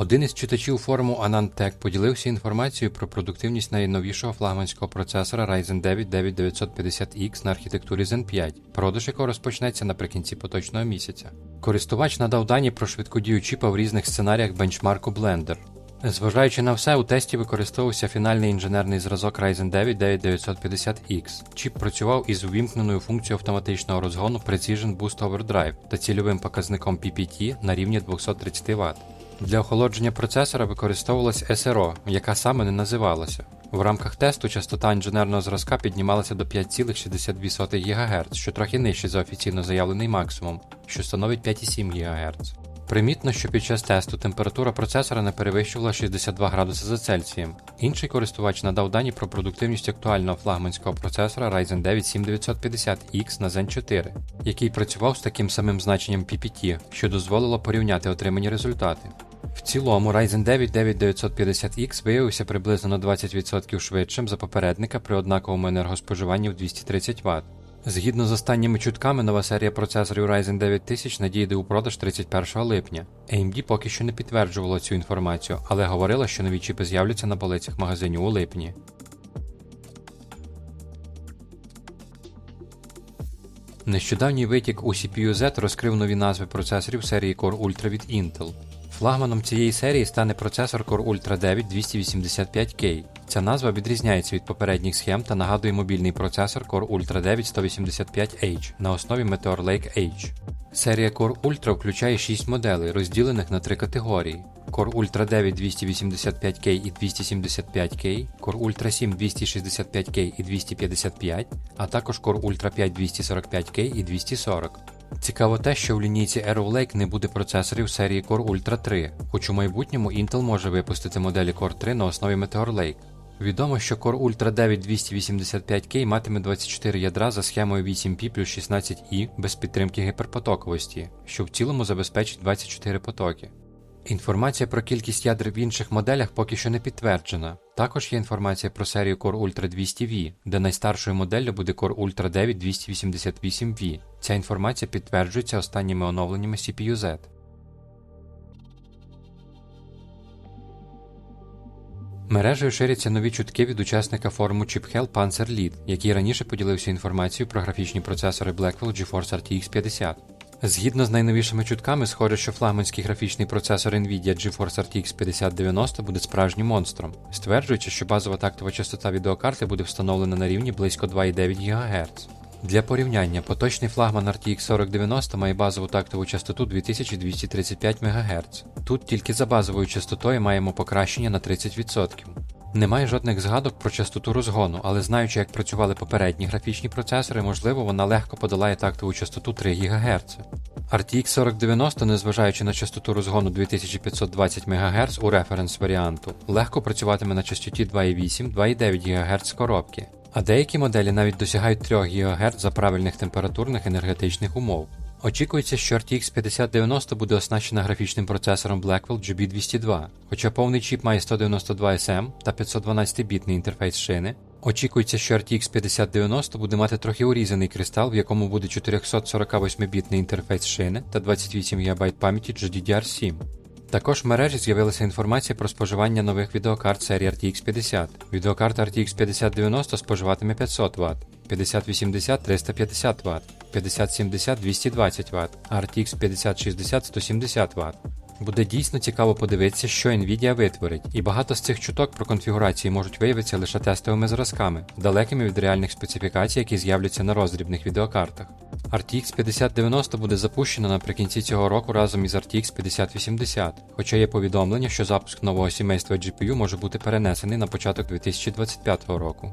Один із читачів форуму AnandTech поділився інформацією про продуктивність найновішого флагманського процесора Ryzen 9 9950X на архітектурі Zen 5, продаж якого розпочнеться наприкінці поточного місяця. Користувач надав дані про швидкодію чіпа в різних сценаріях бенчмарку Blender. Зважаючи на все, у тесті використовувався фінальний інженерний зразок Ryzen 9 9950X. Чіп працював із увімкненою функцією автоматичного розгону Precision Boost Overdrive та цільовим показником PPT на рівні 230 Вт. Для охолодження процесора використовувалась SRO, яка саме не називалася. В рамках тесту частота інженерного зразка піднімалася до 5,62 ГГц, що трохи нижче за офіційно заявлений максимум, що становить 5,7 ГГц. Примітно, що під час тесту температура процесора не перевищувала 62 градуси за Цельсієм. Інший користувач надав дані про продуктивність актуального флагманського процесора Ryzen 9 7950X на Zen 4, який працював з таким самим значенням PPT, що дозволило порівняти отримані результати. В цілому Ryzen 9 9950X виявився приблизно на 20% швидшим за попередника при однаковому енергоспоживанні в 230 Вт. Згідно з останніми чутками, нова серія процесорів Ryzen 9000 надійде у продаж 31 липня. AMD поки що не підтверджувало цю інформацію, але говорила, що нові чіпи з'являться на полицях магазинів у липні. Нещодавній витік у CPU-Z розкрив нові назви процесорів серії Core Ultra від Intel. Флагманом цієї серії стане процесор Core Ultra 9 285K. Ця назва відрізняється від попередніх схем та нагадує мобільний процесор Core Ultra 9 185H на основі Meteor Lake H. Серія Core Ultra включає 6 моделей, розділених на три категорії: Core Ultra 9 285K і 275K, Core Ultra 7 265K і 255, а також Core Ultra 5 245K і 240. Цікаво те, що в лінійці Arrow Lake не буде процесорів серії Core Ultra 3, хоч у майбутньому Intel може випустити моделі Core 3 на основі Meteor Lake. Відомо, що Core Ultra 9 285K матиме 24 ядра за схемою 8P плюс 16i без підтримки гіперпотоковості, що в цілому забезпечить 24 потоки. Інформація про кількість ядер в інших моделях поки що не підтверджена. Також є інформація про серію Core Ultra 200V, де найстаршою моделлю буде Core Ultra 9 288V. Ця інформація підтверджується останніми оновленнями CPU-Z. Мережею ширяться нові чутки від учасника форуму ChipHell Panzer Lead, який раніше поділився інформацією про графічні процесори Blackwell GeForce RTX 50. Згідно з найновішими чутками, схоже, що флагманський графічний процесор Nvidia GeForce RTX 5090 буде справжнім монстром, стверджуючи, що базова тактова частота відеокарти буде встановлена на рівні близько 2,9 ГГц. Для порівняння, поточний флагман RTX 4090 має базову тактову частоту 2235 МГц. Тут тільки за базовою частотою маємо покращення на 30%. Немає жодних згадок про частоту розгону, але знаючи, як працювали попередні графічні процесори, можливо, вона легко подолає тактову частоту 3 ГГц. RTX 4090, незважаючи на частоту розгону 2520 МГц у референс варіанту, легко працюватиме на частоті 2,8-2,9 ГГц коробки. А деякі моделі навіть досягають 3 ГГц за правильних температурних енергетичних умов. Очікується, що RTX 5090 буде оснащена графічним процесором Blackwell GB202, хоча повний чіп має 192 SM та 512-бітний інтерфейс шини. Очікується, що RTX 5090 буде мати трохи урізаний кристал, в якому буде 448-бітний інтерфейс шини та 28 ГБ пам'яті GDDR7. Також в мережі з'явилася інформація про споживання нових відеокарт серії RTX 50. Відеокарта RTX 5090 споживатиме 500 Вт, 5080 350 Вт, 5070 220 Вт, а RTX 5060 170 Вт. Буде дійсно цікаво подивитися, що Nvidia витворить, і багато з цих чуток про конфігурації можуть виявитися лише тестовими зразками, далекими від реальних специфікацій, які з'являться на роздрібних відеокартах. RTX 5090 буде запущено наприкінці цього року разом із RTX 5080, хоча є повідомлення, що запуск нового сімейства GPU може бути перенесений на початок 2025 року.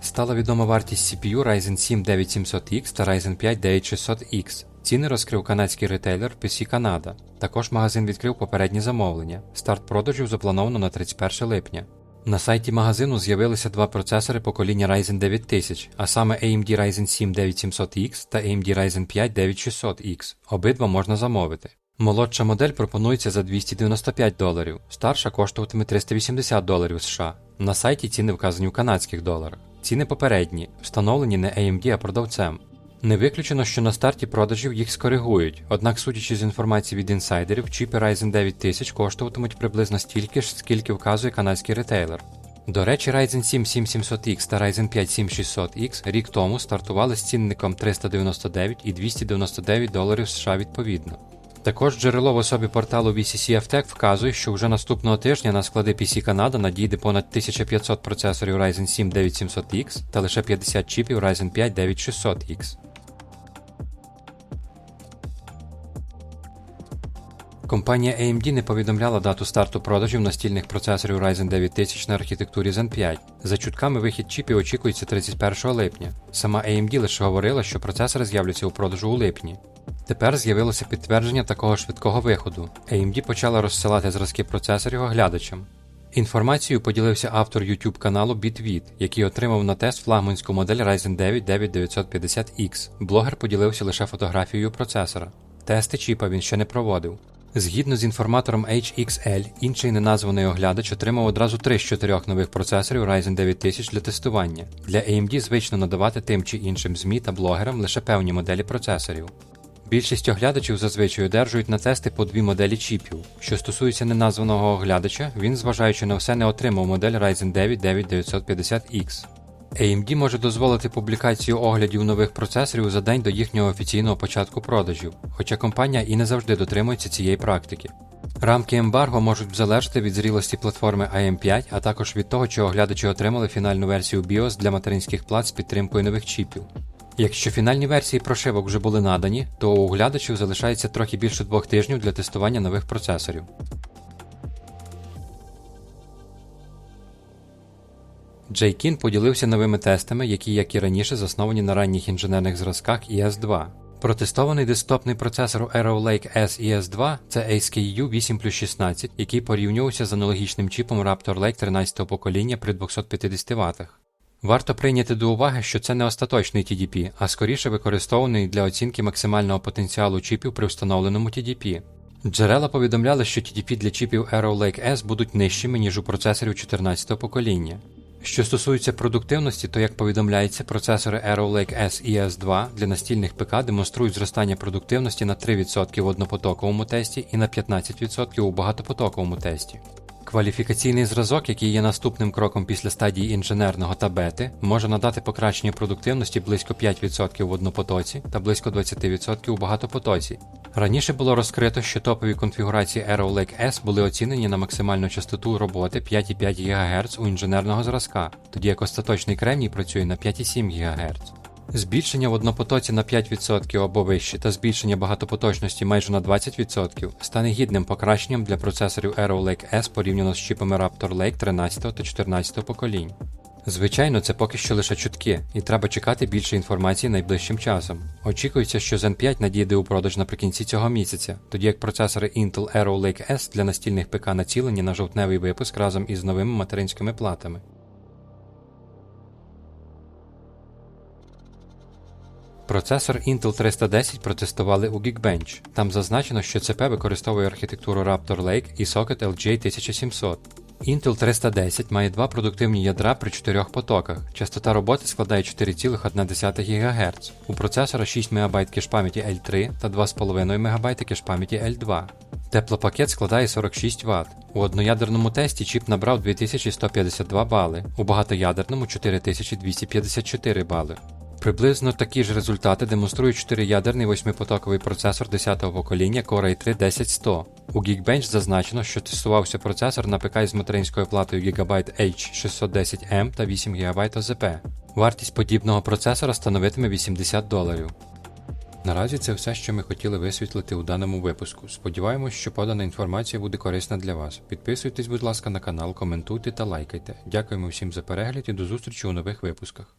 Стала відома вартість CPU Ryzen 7 9700X та Ryzen 5 9600X. Ціни розкрив канадський ретейлер PC Canada. Також магазин відкрив попередні замовлення. Старт продажів заплановано на 31 липня. На сайті магазину з'явилися два процесори покоління Ryzen 9000, а саме AMD Ryzen 7 9700X та AMD Ryzen 5 9600X. Обидва можна замовити. Молодша модель пропонується за 295 доларів, старша коштуватиме 380 доларів США. На сайті ціни вказані в канадських доларах. Ціни попередні, встановлені не AMD, а продавцем. Не виключено, що на старті продажів їх скоригують, однак, судячи з інформації від інсайдерів, чіпи Ryzen 9000 коштуватимуть приблизно стільки ж, скільки вказує канадський ретейлер. До речі, Ryzen 7 7700X та Ryzen 5 7600X рік тому стартували з цінником 399 і 299 доларів США відповідно. Також джерело в особі порталу VCC вказує, що вже наступного тижня на склади PC Canada надійде понад 1500 процесорів Ryzen 7 9700X та лише 50 чіпів Ryzen 5 9600X. Компанія AMD не повідомляла дату старту продажів настільних процесорів Ryzen 9000 на архітектурі Zen 5. За чутками вихід чіпів очікується 31 липня. Сама AMD лише говорила, що процесори з'являться у продажу у липні. Тепер з'явилося підтвердження такого швидкого виходу. AMD почала розсилати зразки процесорів оглядачам. Інформацією поділився автор YouTube каналу BitVid, який отримав на тест флагманську модель Ryzen 9 9950X. Блогер поділився лише фотографією процесора. Тести чіпа він ще не проводив. Згідно з інформатором HXL, інший неназваний оглядач отримав одразу три з чотирьох нових процесорів Ryzen 9000 для тестування. Для AMD звично надавати тим чи іншим ЗМІ та блогерам лише певні моделі процесорів. Більшість оглядачів зазвичай одержують на тести по дві моделі чіпів. Що стосується неназваного оглядача, він, зважаючи на все, не отримав модель Ryzen 9 9950X. AMD може дозволити публікацію оглядів нових процесорів за день до їхнього офіційного початку продажів, хоча компанія і не завжди дотримується цієї практики. Рамки ембарго можуть залежати від зрілості платформи AM5, а також від того, чи оглядачі отримали фінальну версію BIOS для материнських плат з підтримкою нових чіпів. Якщо фінальні версії прошивок вже були надані, то у оглядачів залишається трохи більше двох тижнів для тестування нових процесорів. Джейкін поділився новими тестами, які, як і раніше, засновані на ранніх інженерних зразках ES2. Протестований десктопний процесор Arrow Lake S ES2 це ASKU 8 плюс 16, який порівнювався з аналогічним чіпом Raptor Lake 13 го покоління при 250 Вт. Варто прийняти до уваги, що це не остаточний TDP, а скоріше використований для оцінки максимального потенціалу чіпів при встановленому TDP. Джерела повідомляли, що TDP для чіпів Arrow Lake S будуть нижчими, ніж у процесорів 14-го покоління. Що стосується продуктивності, то як повідомляється, процесори Arrow Lake S і S2 для настільних ПК демонструють зростання продуктивності на 3% в однопотоковому тесті і на 15% у багатопотоковому тесті. Кваліфікаційний зразок, який є наступним кроком після стадії інженерного та бети, може надати покращення продуктивності близько 5% в однопотоці та близько 20% у багатопотоці. Раніше було розкрито, що топові конфігурації Arrow Lake S були оцінені на максимальну частоту роботи 5,5 ГГц у інженерного зразка, тоді як остаточний кремній працює на 5,7 ГГц. Збільшення в однопотоці на 5% або вище та збільшення багатопоточності майже на 20% стане гідним покращенням для процесорів Arrow Lake S порівняно з чіпами Raptor Lake 13 та 14 поколінь. Звичайно, це поки що лише чутки, і треба чекати більше інформації найближчим часом. Очікується, що Zen 5 надійде у продаж наприкінці цього місяця, тоді як процесори Intel Arrow Lake S для настільних ПК націлені на жовтневий випуск разом із новими материнськими платами. Процесор Intel 310 протестували у Geekbench. Там зазначено, що ЦП використовує архітектуру Raptor Lake і сокет LJ 1700. Intel 310 має два продуктивні ядра при 4 потоках. Частота роботи складає 4,1 ГГц. У процесора 6 МБ кеш-пам'яті L3 та 2,5 МБ кеш-пам'яті L2. Теплопакет складає 46 Вт. У одноядерному тесті чіп набрав 2152 бали, у багатоядерному 4254 бали. Приблизно такі ж результати демонструє 4-ядерний 8-потоковий процесор 10-го покоління Core i3 10100. У Geekbench зазначено, що тестувався процесор на ПК із материнською платою Gigabyte H610M та 8 ГБ ОЗП. Вартість подібного процесора становитиме 80 доларів. Наразі це все, що ми хотіли висвітлити у даному випуску. Сподіваємось, що подана інформація буде корисна для вас. Підписуйтесь, будь ласка, на канал, коментуйте та лайкайте. Дякуємо всім за перегляд і до зустрічі у нових випусках.